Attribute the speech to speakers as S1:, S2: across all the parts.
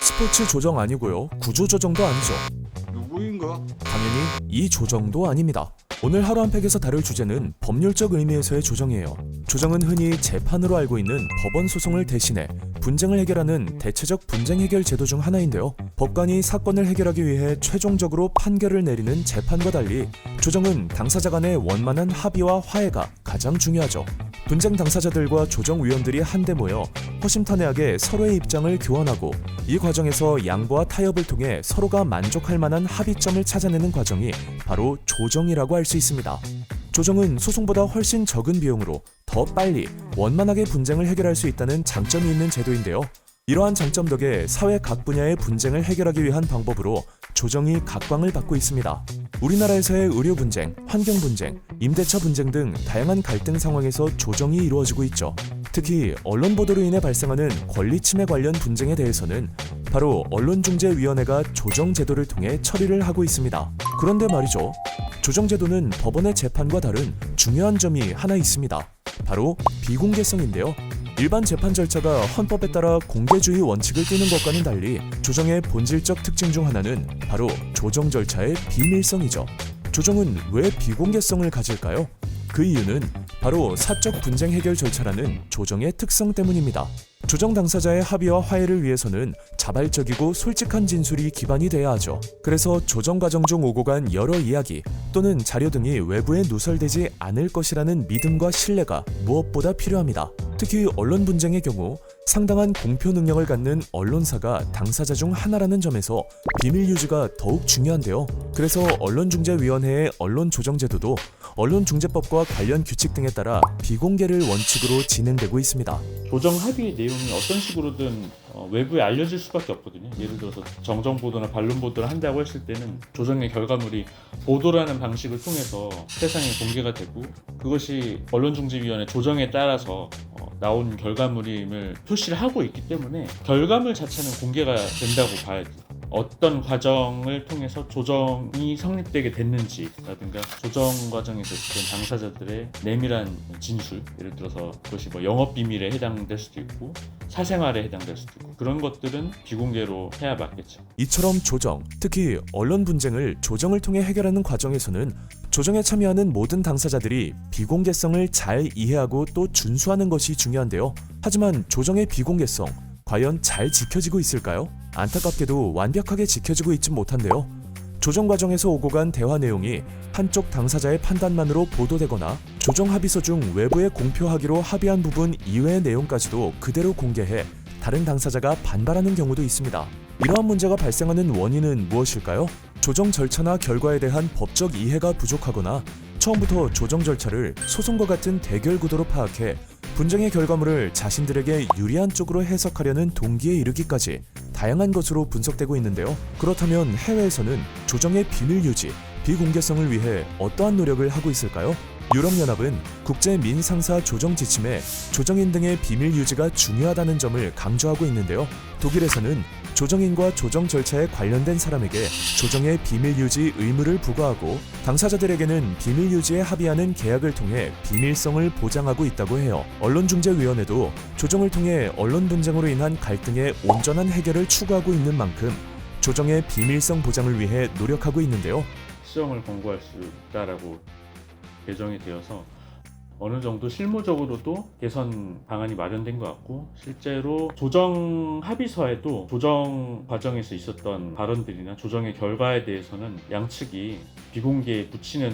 S1: 스포츠 조정 아니고요. 구조 조정도 아니죠.
S2: 누구인가?
S1: 당연히 이 조정도 아닙니다. 오늘 하루 한 팩에서 다룰 주제는 법률적 의미에서의 조정이에요. 조정은 흔히 재판으로 알고 있는 법원 소송을 대신해 분쟁을 해결하는 대체적 분쟁 해결 제도 중 하나인데요. 법관이 사건을 해결하기 위해 최종적으로 판결을 내리는 재판과 달리 조정은 당사자 간의 원만한 합의와 화해가 가장 중요하죠. 분쟁 당사자들과 조정위원들이 한데 모여 허심탄회하게 서로의 입장을 교환하고 이 과정에서 양보와 타협을 통해 서로가 만족할 만한 합의점을 찾아내는 과정이 바로 조정이라고 할 수 있습니다. 조정은 소송보다 훨씬 적은 비용으로 더 빨리 원만하게 분쟁을 해결할 수 있다는 장점이 있는 제도인데요. 이러한 장점 덕에 사회 각 분야의 분쟁을 해결하기 위한 방법으로 조정이 각광을 받고 있습니다. 우리나라에서의 의료 분쟁, 환경 분쟁, 임대차 분쟁 등 다양한 갈등 상황에서 조정이 이루어지고 있죠. 특히 언론 보도로 인해 발생하는 권리 침해 관련 분쟁에 대해서는 바로 언론중재위원회가 조정 제도를 통해 처리를 하고 있습니다. 그런데 말이죠. 조정 제도는 법원의 재판과 다른 중요한 점이 하나 있습니다. 바로 비공개성인데요. 일반 재판 절차가 헌법에 따라 공개주의 원칙을 띠는 것과는 달리 조정의 본질적 특징 중 하나는 바로 조정 절차의 비밀성이죠. 조정은 왜 비공개성을 가질까요? 그 이유는 바로 사적 분쟁 해결 절차라는 조정의 특성 때문입니다. 조정 당사자의 합의와 화해를 위해서는 자발적이고 솔직한 진술이 기반이 돼야 하죠. 그래서 조정 과정 중 오고 간 여러 이야기 또는 자료 등이 외부에 누설되지 않을 것이라는 믿음과 신뢰가 무엇보다 필요합니다. 특히 언론 분쟁의 경우 상당한 공표 능력을 갖는 언론사가 당사자 중 하나라는 점에서 비밀 유지가 더욱 중요한데요. 그래서 언론중재위원회의 언론조정제도도 언론중재법과 관련 규칙 등에 따라 비공개를 원칙으로 진행되고 있습니다.
S3: 조정 합의 내용 이 어떤 식으로든 어, 외부에 알려질 수밖에 없거든요. 예를 들어서 정정 보도나 반론 보도를 한다고 했을 때는 조정의 결과물이 보도라는 방식을 통해서 세상에 공개가 되고 그것이 언론중재위원회 조정에 따라서 어, 나온 결과물임을 표시를 하고 있기 때문에 결과물 자체는 공개가 된다고 봐야 돼요. 어떤 과정을 통해서 조정이 성립되게 됐는지라든가 조정 과정에서 있었던 당사자들의 내밀한 진술 예를 들어서 그것이 뭐 영업 비밀에 해당될 수도 있고 사생활에 해당될 수도 있고 그런 것들은 비공개로 해야 맞겠죠.
S1: 이처럼 조정, 특히 언론 분쟁을 조정을 통해 해결하는 과정에서는 조정에 참여하는 모든 당사자들이 비공개성을 잘 이해하고 또 준수하는 것이 중요한데요. 하지만 조정의 비공개성 과연 잘 지켜지고 있을까요? 안타깝게도 완벽하게 지켜지고 있진 못한데요. 조정 과정에서 오고 간 대화 내용이 한쪽 당사자의 판단만으로 보도되거나 조정 합의서 중 외부에 공표하기로 합의한 부분 이외의 내용까지도 그대로 공개해 다른 당사자가 반발하는 경우도 있습니다. 이러한 문제가 발생하는 원인은 무엇일까요? 조정 절차나 결과에 대한 법적 이해가 부족하거나 처음부터 조정 절차를 소송과 같은 대결 구도로 파악해 분쟁의 결과물을 자신들에게 유리한 쪽으로 해석하려는 동기에 이르기까지 다양한 것으로 분석되고 있는데요. 그렇다면 해외에서는 조정의 비밀 유지, 비공개성을 위해 어떠한 노력을 하고 있을까요? 유럽연합은 국제 민상사 조정 지침에 조정인 등의 비밀 유지가 중요하다는 점을 강조하고 있는데요. 독일에서는 조정인과 조정 절차에 관련된 사람에게 조정의 비밀 유지 의무를 부과하고 당사자들에게는 비밀 유지에 합의하는 계약을 통해 비밀성을 보장하고 있다고 해요. 언론중재위원회도 조정을 통해 언론 분쟁으로 인한 갈등의 온전한 해결을 추구하고 있는 만큼 조정의 비밀성 보장을 위해 노력하고 있는데요.
S3: 수정을 권고할 수 있다라고 개정이 되어서 어느 정도 실무적으로도 개선 방안이 마련된 것 같고 실제로 조정 합의서에도 조정 과정에서 있었던 발언들이나 조정의 결과에 대해서는 양측이 비공개에 붙이는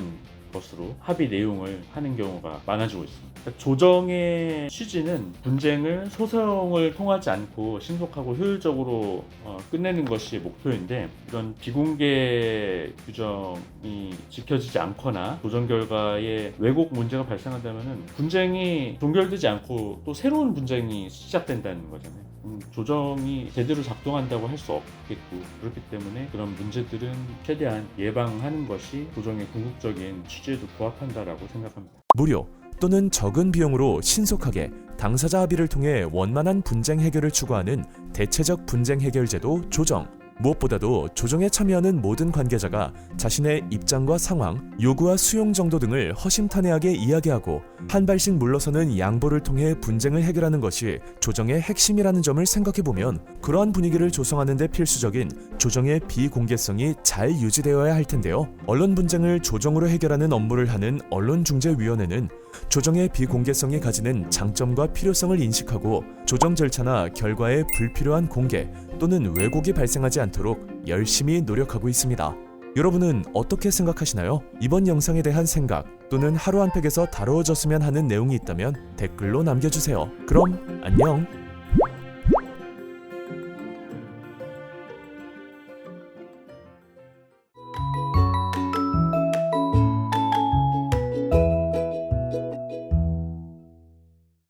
S3: 것으로 합의 내용을 하는 경우가 많아지고 있습니다. 그러니까 조정의 취지는 분쟁을 소송을 통하지 않고 신속하고 효율적으로 어, 끝내는 것이 목표인데 이런 비공개 규정이 지켜지지 않거나 조정 결과에 왜곡 문제가 발생한다면 분쟁이 종결되지 않고 또 새로운 분쟁이 시작된다는 거잖아요. 음, 조정이 제대로 작동한다고 할 수 없겠고 그렇기 때문에 그런 문제들은 최대한 예방하는 것이 조정의 궁극적인 취지 에도 부합한다라고 생각합니다.
S1: 무료 또는 적은 비용으로 신속하게 당사자 합의를 통해 원만한 분쟁 해결을 추구하는 대체적 분쟁 해결 제도 조정. 무엇보다도 조정에 참여하는 모든 관계자가 자신의 입장과 상황, 요구와 수용 정도 등을 허심탄회하게 이야기하고 한 발씩 물러서는 양보를 통해 분쟁을 해결하는 것이 조정의 핵심이라는 점을 생각해 보면 그러한 분위기를 조성하는 데 필수적인 조정의 비공개성이 잘 유지되어야 할 텐데요. 언론 분쟁을 조정으로 해결하는 업무를 하는 언론중재위원회는 조정의 비공개성이 가지는 장점과 필요성을 인식하고 조정 절차나 결과의 불필요한 공개 또는 왜곡이 발생하지 않도록 열심히 노력하고 있습니다. 여러분은 어떻게 생각하시나요? 이번 영상에 대한 생각 또는 하루 한 팩에서 다루어졌으면 하는 내용이 있다면 댓글로 남겨주세요. 그럼 안녕!